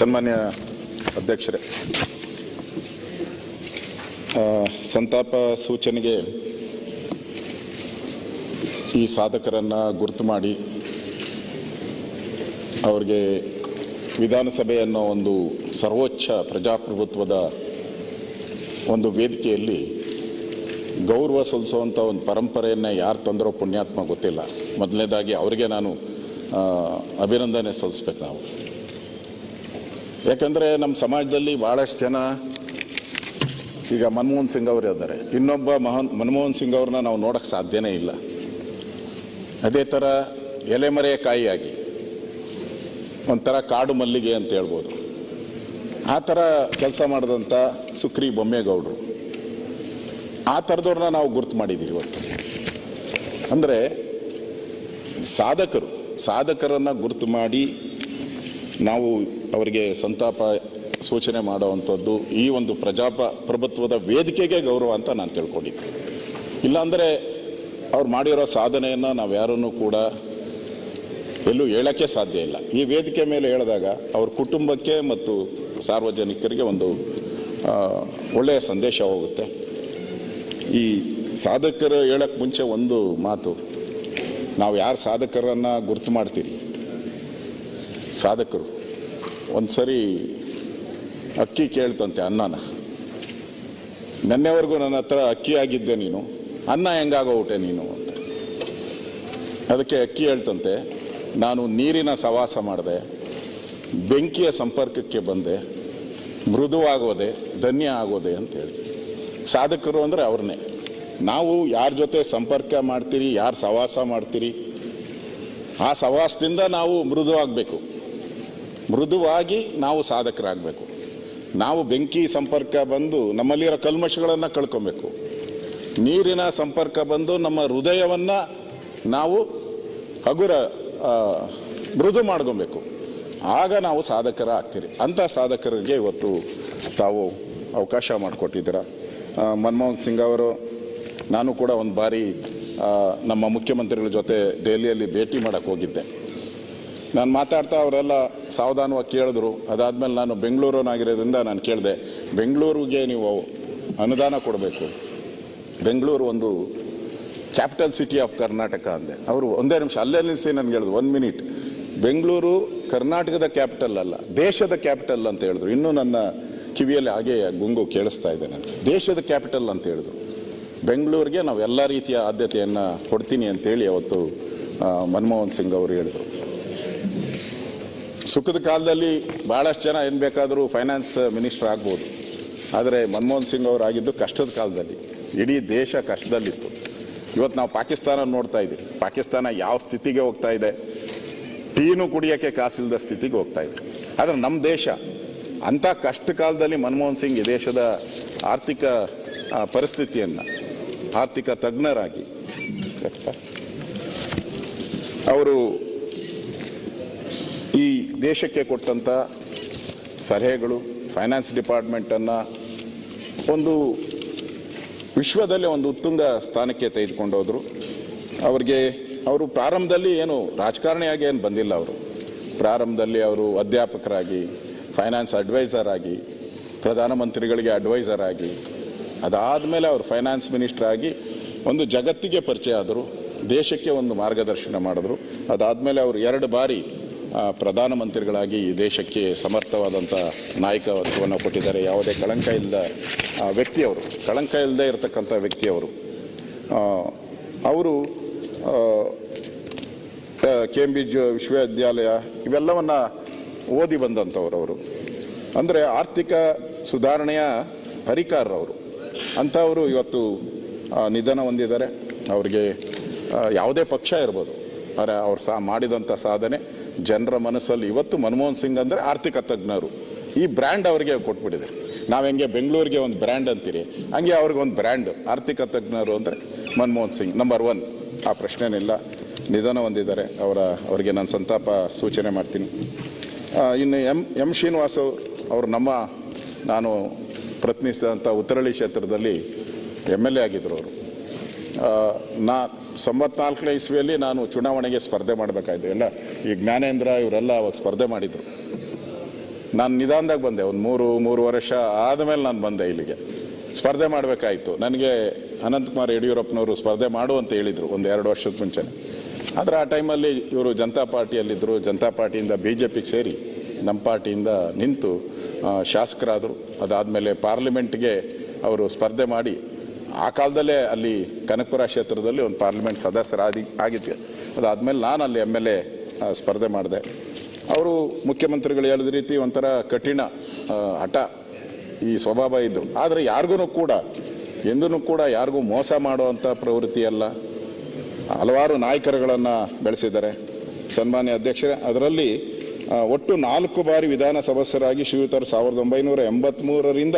ಸನ್ಮಾನ್ಯ ಅಧ್ಯಕ್ಷರೇ. ಸಂತಾಪ ಸೂಚನೆಗೆ ಈ ಸಾಧಕರನ್ನು ಗುರುತು ಮಾಡಿ ಅವರಿಗೆ ವಿಧಾನಸಭೆ ಅನ್ನೋ ಒಂದು ಸರ್ವೋಚ್ಚ ಪ್ರಜಾಪ್ರಭುತ್ವದ ಒಂದು ವೇದಿಕೆಯಲ್ಲಿ ಗೌರವ ಸಲ್ಲಿಸುವಂಥ ಒಂದು ಪರಂಪರೆಯನ್ನು ಯಾರು ತಂದರೋ ಪುಣ್ಯಾತ್ಮ ಗೊತ್ತಿಲ್ಲ. ಮೊದಲನೇದಾಗಿ ಅವರಿಗೆ ನಾನು ಅಭಿನಂದನೆ ಸಲ್ಲಿಸ್ಬೇಕು ನಾವು. ಯಾಕಂದರೆ ನಮ್ಮ ಸಮಾಜದಲ್ಲಿ ಭಾಳಷ್ಟು ಜನ ಈಗ ಮನಮೋಹನ್ ಸಿಂಗ್ ಅವರು ಇದ್ದಾರೆ. ಇನ್ನೊಬ್ಬ ಮಹನ್, ಮನಮೋಹನ್ ಸಿಂಗ್ ಅವ್ರನ್ನ ನಾವು ನೋಡೋಕ್ಕೆ ಸಾಧ್ಯನೇ ಇಲ್ಲ. ಅದೇ ಥರ ಎಲೆಮರೆಯ ಕಾಯಿಯಾಗಿ. ಒಂಥರ ಕಾಡು ಮಲ್ಲಿಗೆ ಅಂತ ಹೇಳ್ಬೋದು. ಆ ಥರ ಕೆಲಸ ಮಾಡಿದಂಥ ಸುಕ್ರಿ ಬೊಮ್ಮೇಗೌಡರು. ಆ ಥರದವ್ರನ್ನ ನಾವು ಗುರ್ತು ಮಾಡಿದ್ದೀವಿ ಇವತ್ತು. ಅಂದರೆ ಸಾಧಕರು, ಸಾಧಕರನ್ನು ಗುರುತು ಮಾಡಿ ನಾವು ಅವರಿಗೆ ಸಂತಾಪ ಸೂಚನೆ ಮಾಡುವಂಥದ್ದು ಈ ಒಂದು ಪ್ರಜಾಪ ಪ್ರಭುತ್ವದ ವೇದಿಕೆಗೆ ಗೌರವ ಅಂತ ನಾನು ತಿಳ್ಕೊಂಡಿದ್ದೆ. ಇಲ್ಲಾಂದರೆ ಅವ್ರು ಮಾಡಿರೋ ಸಾಧನೆಯನ್ನು ನಾವು ಯಾರನ್ನೂ ಕೂಡ ಎಲ್ಲೂ ಹೇಳೋಕ್ಕೆ ಸಾಧ್ಯ ಇಲ್ಲ. ಈ ವೇದಿಕೆ ಮೇಲೆ ಹೇಳಿದಾಗ ಅವ್ರ ಕುಟುಂಬಕ್ಕೆ ಮತ್ತು ಸಾರ್ವಜನಿಕರಿಗೆ ಒಂದು ಒಳ್ಳೆಯ ಸಂದೇಶ ಹೋಗುತ್ತೆ. ಈ ಸಾಧಕರು ಹೇಳಕ್ಕೆ ಮುಂಚೆ ಒಂದು ಮಾತು, ನಾವು ಯಾರು ಸಾಧಕರನ್ನು ಗುರುತು ಮಾಡ್ತೀರಿ? ಸಾಧಕರು. ಒಂದು ಸರಿ ಅಕ್ಕಿ ಕೇಳ್ತಂತೆ ಅನ್ನನ ನೆನ್ನೆವರೆಗೂ ನನ್ನ ಹತ್ರ ಅಕ್ಕಿ ಆಗಿದ್ದೆ ನೀನು. ಅನ್ನ ಹೆಂಗಾಗೋಗ್ಬಿಟ್ಟೆ ನೀನು ಅಂತ. ಅದಕ್ಕೆ ಅಕ್ಕಿ ಹೇಳ್ತಂತೆ, ನಾನು ನೀರಿನ ಸವಾಸ ಮಾಡಿದೆ, ಬೆಂಕಿಯ ಸಂಪರ್ಕಕ್ಕೆ ಬಂದೆ ಮೃದುವಾಗೋದೆ ಧನ್ಯ ಆಗೋದೆ ಅಂತೇಳಿ ಸಾಧಕರು ಅಂದರೆ ಅವ್ರನ್ನೇ. ನಾವು ಯಾರ ಜೊತೆ ಸಂಪರ್ಕ ಮಾಡ್ತೀರಿ, ಯಾರು ಸವಾಸ ಮಾಡ್ತೀರಿ, ಆ ಸವಾಸದಿಂದ ನಾವು ಮೃದುವಾಗಬೇಕು ಮೃದುವಾಗಿ ನಾವು ಸಾಧಕರಾಗಬೇಕು. ನಾವು ಬೆಂಕಿ ಸಂಪರ್ಕ ಬಂದು ನಮ್ಮಲ್ಲಿರೋ ಕಲ್ಮಶಗಳನ್ನು ಕಳ್ಕೊಬೇಕು. ನೀರಿನ ಸಂಪರ್ಕ ಬಂದು ನಮ್ಮ ಹೃದಯವನ್ನು ನಾವು ಹಗುರ ಮೃದು ಮಾಡ್ಕೊಬೇಕು. ಆಗ ನಾವು ಸಾಧಕರ ಆಗ್ತೀರಿ ಅಂಥ ಸಾಧಕರಿಗೆ ಇವತ್ತು ತಾವು ಅವಕಾಶ ಮಾಡಿಕೊಟ್ಟಿದ್ದೀರ. ಮನಮೋಹನ್ ಸಿಂಗ್ ಅವರು, ನಾನು ಕೂಡ ಒಂದು ಬಾರಿ ನಮ್ಮ ಮುಖ್ಯಮಂತ್ರಿಗಳ ಜೊತೆ ದೆಹಲಿಯಲ್ಲಿ ಭೇಟಿ ಮಾಡೋಕ್ಕೆ ಹೋಗಿದ್ದೆ. ನಾನು ಮಾತಾಡ್ತಾ ಅವರೆಲ್ಲ ಸಾವಧಾನವಾಗಿ ಕೇಳಿದ್ರು. ಅದಾದಮೇಲೆ ನಾನು ಬೆಂಗಳೂರನಾಗಿರೋದ್ರಿಂದ ನಾನು ಕೇಳಿದೆ, ಬೆಂಗಳೂರಿಗೆ ನೀವು ಅನುದಾನ ಕೊಡಬೇಕು. ಬೆಂಗಳೂರು ಒಂದು ಕ್ಯಾಪಿಟಲ್ ಸಿಟಿ ಆಫ್ ಕರ್ನಾಟಕ ಅಂದೆ. ಅವರು ಒಂದೇ ನಿಮಿಷ, ಅಲ್ಲೇ ನಿಲ್ಲಿಸಿ ನನಗೆ ಹೇಳಿದ್ರು ಒನ್ ಮಿನಿಟ್. ಬೆಂಗಳೂರು ಕರ್ನಾಟಕದ ಕ್ಯಾಪಿಟಲ್ ಅಲ್ಲ, ದೇಶದ ಕ್ಯಾಪಿಟಲ್ ಅಂತ ಹೇಳಿದ್ರು. ಇನ್ನೂ ನನ್ನ ಕಿವಿಯಲ್ಲಿ ಹಾಗೆ ಗುಂಗು ಕೇಳಿಸ್ತಾ ಇದೆ ನನಗೆ. ದೇಶದ ಕ್ಯಾಪಿಟಲ್ ಅಂತ ಹೇಳಿದ್ರು. ಬೆಂಗಳೂರಿಗೆ ನಾವು ಎಲ್ಲ ರೀತಿಯ ಆದ್ಯತೆಯನ್ನು ಕೊಡ್ತೀನಿ ಅಂತೇಳಿ ಅವತ್ತು ಮನಮೋಹನ್ ಸಿಂಗ್ ಅವರು ಹೇಳಿದರು. ಸುಖದ ಕಾಲದಲ್ಲಿ ಭಾಳಷ್ಟು ಜನ ಏನು ಬೇಕಾದರೂ ಫೈನಾನ್ಸ್ ಮಿನಿಸ್ಟರ್ ಆಗ್ಬೋದು. ಆದರೆ ಮನಮೋಹನ್ ಸಿಂಗ್ ಅವರು ಆಗಿದ್ದು ಕಷ್ಟದ ಕಾಲದಲ್ಲಿ. ಇಡೀ ದೇಶ ಕಷ್ಟದಲ್ಲಿತ್ತು. ಇವತ್ತು ನಾವು ಪಾಕಿಸ್ತಾನ ನೋಡ್ತಾ ಇದ್ದೀವಿ. ಪಾಕಿಸ್ತಾನ ಯಾವ ಸ್ಥಿತಿಗೆ ಹೋಗ್ತಾ ಇದೆ? ಟೀನು ಕುಡಿಯೋಕ್ಕೆ ಕಾಸಿಲ್ಲದ ಸ್ಥಿತಿಗೆ ಹೋಗ್ತಾ ಇದೆ. ಆದರೆ ನಮ್ಮ ದೇಶ, ಅಂಥ ಕಷ್ಟ ಕಾಲದಲ್ಲಿ ಮನಮೋಹನ್ ಸಿಂಗ್ ಈ ದೇಶದ ಆರ್ಥಿಕ ಪರಿಸ್ಥಿತಿಯನ್ನು, ಆರ್ಥಿಕ ತಜ್ಞರಾಗಿ. ಅವರು ದೇಶಕ್ಕೆ ಕೊಟ್ಟಂಥ ಸಲಹೆಗಳು ಫೈನಾನ್ಸ್ ಡಿಪಾರ್ಟ್ಮೆಂಟನ್ನು ಒಂದು ವಿಶ್ವದಲ್ಲಿ ಒಂದು ಉತ್ತುಂಗ ಸ್ಥಾನಕ್ಕೆ ತೆಗೆದುಕೊಂಡೋದ್ರು ಅವರಿಗೆ ಅವರು ಪ್ರಾರಂಭದಲ್ಲಿ ಏನು ರಾಜಕಾರಣಿಯಾಗಿ ಏನು ಬಂದಿಲ್ಲ ಅವರು. ಪ್ರಾರಂಭದಲ್ಲಿ ಅವರು ಅಧ್ಯಾಪಕರಾಗಿ ಫೈನಾನ್ಸ್ ಅಡ್ವೈಸರ್ ಆಗಿ, ಪ್ರಧಾನಮಂತ್ರಿಗಳಿಗೆ ಅಡ್ವೈಸರ್ ಆಗಿ, ಅದಾದಮೇಲೆ ಅವರು ಫೈನಾನ್ಸ್ ಮಿನಿಸ್ಟರ್ ಆಗಿ ಒಂದು ಜಗತ್ತಿಗೆ ಪರಿಚಯ ಆದರು, ದೇಶಕ್ಕೆ ಒಂದು ಮಾರ್ಗದರ್ಶನ ಮಾಡಿದ್ರು. ಅದಾದಮೇಲೆ ಅವರು ಎರಡು ಬಾರಿ ಪ್ರಧಾನಮಂತ್ರಿಗಳಾಗಿ ಈ ದೇಶಕ್ಕೆ ಸಮರ್ಥವಾದಂಥ ನಾಯಕತ್ವವನ್ನು ಕೊಟ್ಟಿದ್ದಾರೆ. ಯಾವುದೇ ಕಳಂಕ ಇಲ್ಲದ ವ್ಯಕ್ತಿಯವರು ಕಳಂಕ ಇಲ್ಲದೆ ಇರತಕ್ಕಂಥ ವ್ಯಕ್ತಿಯವರು ಅವರು. ಕೇಂಬ್ರಿಡ್ಜ್ ವಿಶ್ವವಿದ್ಯಾಲಯ ಇವೆಲ್ಲವನ್ನ ಓದಿ ಬಂದಂಥವ್ರು ಅವರು. ಅಂದರೆ ಆರ್ಥಿಕ ಸುಧಾರಣೆಯ ಹರಿಕಾರರವರು ಅಂಥವರು ಇವತ್ತು ನಿಧನ ಹೊಂದಿದ್ದಾರೆ. ಅವರಿಗೆ ಯಾವುದೇ ಪಕ್ಷ ಇರ್ಬೋದು. ಆದರೆ ಅವ್ರು ಸಹ ಮಾಡಿದಂಥ ಸಾಧನೆ. ಜನರ ಮನಸ್ಸಲ್ಲಿ ಇವತ್ತು ಮನಮೋಹನ್ ಸಿಂಗ್ ಅಂದರೆ ಆರ್ಥಿಕ ತಜ್ಞರು. ಈ ಬ್ರ್ಯಾಂಡ್ ಅವರಿಗೆ ಕೊಟ್ಬಿಟ್ಟಿದೆ. ನಾವು ಹೆಂಗೆ ಬೆಂಗಳೂರಿಗೆ ಒಂದು ಬ್ರ್ಯಾಂಡ್ ಅಂತೀರಿ, ಹಂಗೆ ಅವ್ರಿಗೆ ಒಂದು ಬ್ರ್ಯಾಂಡ್. ಆರ್ಥಿಕ ತಜ್ಞರು ಅಂದರೆ ಮನಮೋಹನ್ ಸಿಂಗ್ ನಂಬರ್ ಒನ್ ಆ ಪ್ರಶ್ನೆನಿಲ್ಲ. ನಿಧನ ಹೊಂದಿದ್ದಾರೆ. ಅವರ, ಅವರಿಗೆ ನಾನು ಸಂತಾಪ ಸೂಚನೆ ಮಾಡ್ತೀನಿ. ಇನ್ನು ಎಂ ಎಂ ಶ್ರೀನಿವಾಸ್ ಅವರು ನಮ್ಮ, ನಾನು ಪ್ರತಿನಿಧಿಸಿದಂಥ ಉತ್ತರಳ್ಳಿ ಕ್ಷೇತ್ರದಲ್ಲಿ ಎಂ ಎಲ್ ಎ ಆಗಿದ್ದರು ಅವರು. ನಾ ತೊಂಬತ್ನಾಲ್ಕನೇ ಇಸ್ವಿಯಲ್ಲಿ ನಾನು ಚುನಾವಣೆಗೆ ಸ್ಪರ್ಧೆ ಮಾಡಬೇಕಾಯ್ತು. ಎಲ್ಲ ಈ ಜ್ಞಾನೇಂದ್ರ ಇವರೆಲ್ಲ ಅವಾಗ ಸ್ಪರ್ಧೆ ಮಾಡಿದರು. ನಾನು ನಿಧಾನದಾಗ ಬಂದೆ, ಒಂದು ಮೂರು ಮೂರು ವರ್ಷ ಆದಮೇಲೆ ನಾನು ಬಂದೆ ಇಲ್ಲಿಗೆ. ಸ್ಪರ್ಧೆ ಮಾಡಬೇಕಾಯಿತು. ನನಗೆ ಅನಂತಕುಮಾರ್ ಯಡಿಯೂರಪ್ಪನವರು ಸ್ಪರ್ಧೆ ಮಾಡು ಅಂತ ಹೇಳಿದರು, ಒಂದು ಎರಡು ವರ್ಷದ ಮುಂಚೆನೆ. ಆದರೆ ಆ ಟೈಮಲ್ಲಿ ಇವರು ಜನತಾ ಪಾರ್ಟಿಯಲ್ಲಿದ್ದರು ಜನತಾ ಪಾರ್ಟಿಯಿಂದ ಬಿ ಜೆ ಪಿಗೆ ಸೇರಿ ನಮ್ಮ ಪಾರ್ಟಿಯಿಂದ ನಿಂತು ಶಾಸಕರಾದರು. ಅದಾದಮೇಲೆ ಪಾರ್ಲಿಮೆಂಟ್ಗೆ ಅವರು ಸ್ಪರ್ಧೆ ಮಾಡಿ ಆ ಕಾಲದಲ್ಲೇ ಅಲ್ಲಿ ಕನಕಪುರ ಕ್ಷೇತ್ರದಲ್ಲಿ ಒಂದು ಪಾರ್ಲಿಮೆಂಟ್ ಸದಸ್ಯರಾಗಿ ಆಗಿದ್ದೆ. ಅದಾದಮೇಲೆ ನಾನು ಅಲ್ಲಿ ಎಂ ಎಲ್ ಎ ಸ್ಪರ್ಧೆ ಮಾಡಿದೆ. ಅವರು ಮುಖ್ಯಮಂತ್ರಿಗಳು ಹೇಳಿದ ರೀತಿ ಒಂಥರ ಕಠಿಣ ಹಠ ಈ ಸ್ವಭಾವ ಇದ್ದು. ಆದರೆ ಯಾರಿಗೂ ಕೂಡ ಎಂದೂ ಕೂಡ ಯಾರಿಗೂ ಮೋಸ ಮಾಡುವಂಥ ಪ್ರವೃತ್ತಿ ಅಲ್ಲ. ಹಲವಾರು ನಾಯಕರುಗಳನ್ನು ಬೆಳೆಸಿದ್ದಾರೆ. ಸನ್ಮಾನ್ಯ ಅಧ್ಯಕ್ಷರೇ, ಅದರಲ್ಲಿ ಒಟ್ಟು ನಾಲ್ಕು ಬಾರಿ ವಿಧಾನ ಸದಸ್ಯರಾಗಿ ಶ್ರೀಯುತರು ಸಾವಿರದ ಒಂಬೈನೂರ ಎಂಬತ್ತ್ಮೂರರಿಂದ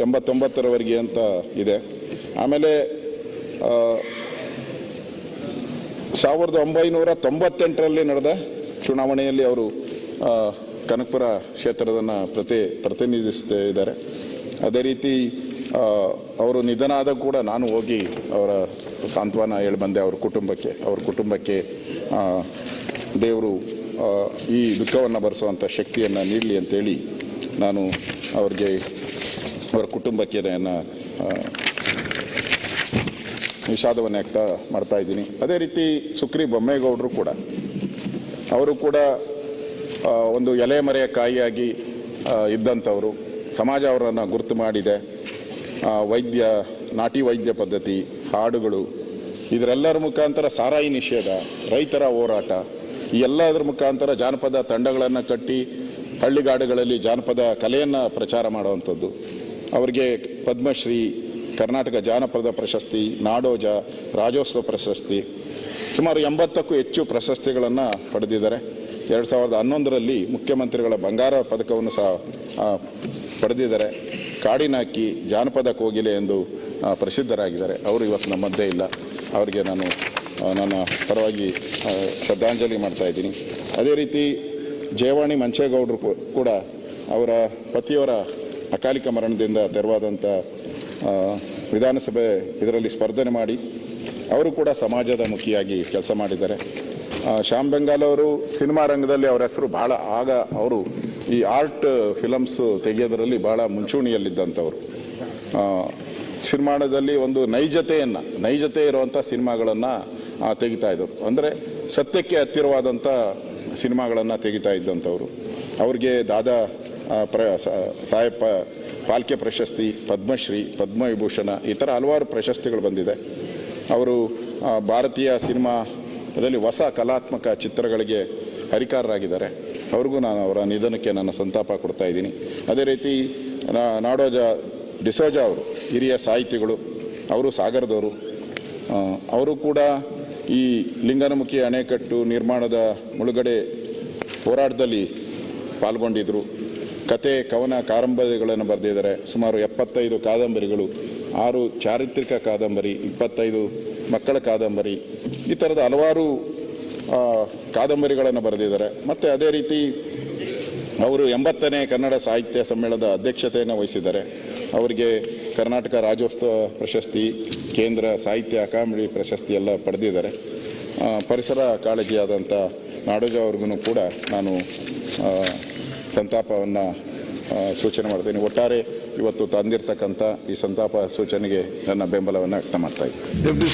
ಎಂಬತ್ತೊಂಬತ್ತರವರೆಗೆ ಅಂತ ಇದೆ. ಆಮೇಲೆ ಸಾವಿರದ ಒಂಬೈನೂರ ತೊಂಬತ್ತೆಂಟರಲ್ಲಿ ನಡೆದ ಚುನಾವಣೆಯಲ್ಲಿ ಅವರು ಕನಕಪುರ ಕ್ಷೇತ್ರದನ್ನು ಪ್ರತಿ, ಪ್ರತಿನಿಧಿಸ್ತಾ ಇದ್ದಾರೆ. ಅದೇ ರೀತಿ ಅವರು ನಿಧನ ಆದಾಗ ಕೂಡ ನಾನು ಹೋಗಿ ಅವರ ಸಾಂತ್ವನ ಹೇಳಿ ಬಂದೆ ಅವ್ರ ಕುಟುಂಬಕ್ಕೆ ಅವ್ರ ಕುಟುಂಬಕ್ಕೆ ದೇವರು ಈ ದುಃಖವನ್ನು ಭರಿಸುವಂಥ ಶಕ್ತಿಯನ್ನು ನೀಡಲಿ ಅಂತೇಳಿ ನಾನು ಅವ್ರಿಗೆ ಅವರ ಕುಟುಂಬಕ್ಕೆ ನಾನು ವಿಷಾದವನ್ನು ವ್ಯಕ್ತ ಮಾಡ್ತಾ ಇದ್ದೀನಿ. ಅದೇ ರೀತಿ ಸುಕ್ರಿ ಬೊಮ್ಮೇಗೌಡರು ಕೂಡ, ಅವರು ಕೂಡ ಒಂದು ಎಲೆಮರೆಯ ಕಾಯಿಯಾಗಿ ಇದ್ದಂಥವರು. ಸಮಾಜ ಅವರನ್ನು ಗುರುತು ಮಾಡಿದೆ. ವೈದ್ಯ, ನಾಟಿ ವೈದ್ಯ ಪದ್ಧತಿ, ಹಾಡುಗಳು, ಇದರೆಲ್ಲರ ಮುಖಾಂತರ ಸಾರಾಯಿ ನಿಷೇಧ, ರೈತರ ಹೋರಾಟ, ಈ ಎಲ್ಲದರ ಮುಖಾಂತರ ಜಾನಪದ ತಂಡಗಳನ್ನು ಕಟ್ಟಿ, ಹಳ್ಳಿಗಾಡುಗಳಲ್ಲಿ ಜಾನಪದ ಕಲೆಯನ್ನು ಪ್ರಚಾರ ಮಾಡುವಂಥದ್ದು. ಅವರಿಗೆ ಪದ್ಮಶ್ರೀ ಕರ್ನಾಟಕ ಜಾನಪದ ಪ್ರಶಸ್ತಿ, ನಾಡೋಜ, ರಾಜ್ಯೋತ್ಸವ ಪ್ರಶಸ್ತಿ, ಸುಮಾರು ಎಂಬತ್ತಕ್ಕೂ ಹೆಚ್ಚು ಪ್ರಶಸ್ತಿಗಳನ್ನು ಪಡೆದಿದ್ದಾರೆ. ಎರಡು ಸಾವಿರದ ಹನ್ನೊಂದರಲ್ಲಿ ಮುಖ್ಯಮಂತ್ರಿಗಳ ಬಂಗಾರ ಪದಕವನ್ನು ಸಹ ಪಡೆದಿದ್ದಾರೆ. ಕಾಡಿನಾಕಿ ಜಾನಪದ ಕೋಗಿಲೆ ಎಂದು ಪ್ರಸಿದ್ಧರಾಗಿದ್ದಾರೆ. ಅವರು ಇವತ್ತು ನಮ್ಮ ಮಧ್ಯೆ ಇಲ್ಲ. ಅವರಿಗೆ ನಾನು ನನ್ನ ಪರವಾಗಿ ಶ್ರದ್ಧಾಂಜಲಿ ಮಾಡ್ತಾ ಇದ್ದೀನಿ. ಅದೇ ರೀತಿ ಜಯವಾಣಿ ಮಂಚೇಗೌಡರು ಕೂಡ ಅವರ ಪತಿಯವರ ಅಕಾಲಿಕ ಮರಣದಿಂದ ತೆರವಾದಂಥ ವಿಧಾನಸಭೆ ಇದರಲ್ಲಿ ಸ್ಪರ್ಧನೆ ಮಾಡಿ ಅವರು ಕೂಡ ಸಮಾಜದ ಮುಖಿಯಾಗಿ ಕೆಲಸ ಮಾಡಿದ್ದಾರೆ. ಶ್ಯಾಮ್ ಬೆಂಗಾಲ್ ಅವರು ಸಿನಿಮಾ ರಂಗದಲ್ಲಿ ಅವರ ಹೆಸರು ಬಹಳ ಆಗ ಅವರು ಈ ಆರ್ಟ್ ಫಿಲಮ್ಸ್ ತೆಗೆಯೋದರಲ್ಲಿ ಬಹಳ ಮುಂಚೂಣಿಯಲ್ಲಿದ್ದಂಥವ್ರು. ಸಿನಿಮಾದಲ್ಲಿ ಒಂದು ನೈಜತೆಯನ್ನು, ನೈಜತೆ ಇರುವಂಥ ಸಿನಿಮಾಗಳನ್ನು ತೆಗಿತಾ ಇದ್ದರು ಅಂದರೆ ಸತ್ಯಕ್ಕೆ ಹತ್ತಿರವಾದಂಥ ಸಿನಿಮಾಗಳನ್ನು ತೆಗಿತಾ ಇದ್ದಂಥವ್ರು. ಅವ್ರಿಗೆ ದಾದಾ ಪ್ರ ಸಾಹೇಬ ಪಾಲ್ಕೆ ಪ್ರಶಸ್ತಿ, ಪದ್ಮಶ್ರೀ, ಪದ್ಮವಿಭೂಷಣ, ಈ ಥರ ಹಲವಾರು ಪ್ರಶಸ್ತಿಗಳು ಬಂದಿದೆ. ಅವರು ಭಾರತೀಯ ಸಿನಿಮಾದಲ್ಲಿ ಹೊಸ ಕಲಾತ್ಮಕ ಚಿತ್ರಗಳಿಗೆ ಹರಿಕಾರರಾಗಿದ್ದಾರೆ. ಅವ್ರಿಗೂ ನಾನು ಅವರ ನಿಧನಕ್ಕೆ ನನ್ನ ಸಂತಾಪ ಕೊಡ್ತಾ ಇದ್ದೀನಿ. ಅದೇ ರೀತಿ ನಾಡೋಜ ಡಿಸೋಜ ಅವರು, ಹಿರಿಯ ಸಾಹಿತಿಗಳು, ಅವರು ಸಾಗರದವರು ಅವರು ಕೂಡ ಈ ಲಿಂಗನಮುಖಿ ಅಣೆಕಟ್ಟು ನಿರ್ಮಾಣದ ಮುಳುಗಡೆ ಹೋರಾಟದಲ್ಲಿ ಪಾಲ್ಗೊಂಡಿದ್ದರು ಕತೆ, ಕವನ, ಕಾದಂಬರಿಗಳನ್ನು ಬರೆದಿದ್ದಾರೆ. ಸುಮಾರು ಎಪ್ಪತ್ತೈದು ಕಾದಂಬರಿಗಳು, ಆರು ಚಾರಿತ್ರಿಕ ಕಾದಂಬರಿ, ಇಪ್ಪತ್ತೈದು ಮಕ್ಕಳ ಕಾದಂಬರಿ, ಈ ಥರದ ಹಲವಾರು ಕಾದಂಬರಿಗಳನ್ನು ಬರೆದಿದ್ದಾರೆ. ಮತ್ತು ಅದೇ ರೀತಿ ಅವರು ಎಂಬತ್ತನೇ ಕನ್ನಡ ಸಾಹಿತ್ಯ ಸಮ್ಮೇಳನದ ಅಧ್ಯಕ್ಷತೆಯನ್ನು ವಹಿಸಿದ್ದಾರೆ. ಅವರಿಗೆ ಕರ್ನಾಟಕ ರಾಜ್ಯೋತ್ಸವ ಪ್ರಶಸ್ತಿ, ಕೇಂದ್ರ ಸಾಹಿತ್ಯ ಅಕಾಡೆಮಿ ಪ್ರಶಸ್ತಿ ಎಲ್ಲ ಪಡೆದಿದ್ದಾರೆ. ಪರಿಸರ ಕಾಳಜಿಯಾದಂಥ ನಾಡೋಜ ಅವ್ರಿಗೂ ಕೂಡ ನಾನು ಸಂತಾಪವನ್ನು ಸೂಚನೆ ಮಾಡ್ತೀನಿ ಒಟ್ಟಾರೆ ಇವತ್ತು ತಂದಿರತಕ್ಕಂಥ ಈ ಸಂತಾಪ ಸೂಚನೆಗೆ ನನ್ನ ಬೆಂಬಲವನ್ನು ವ್ಯಕ್ತ ಮಾಡ್ತಾ ಇದ್ದೀನಿ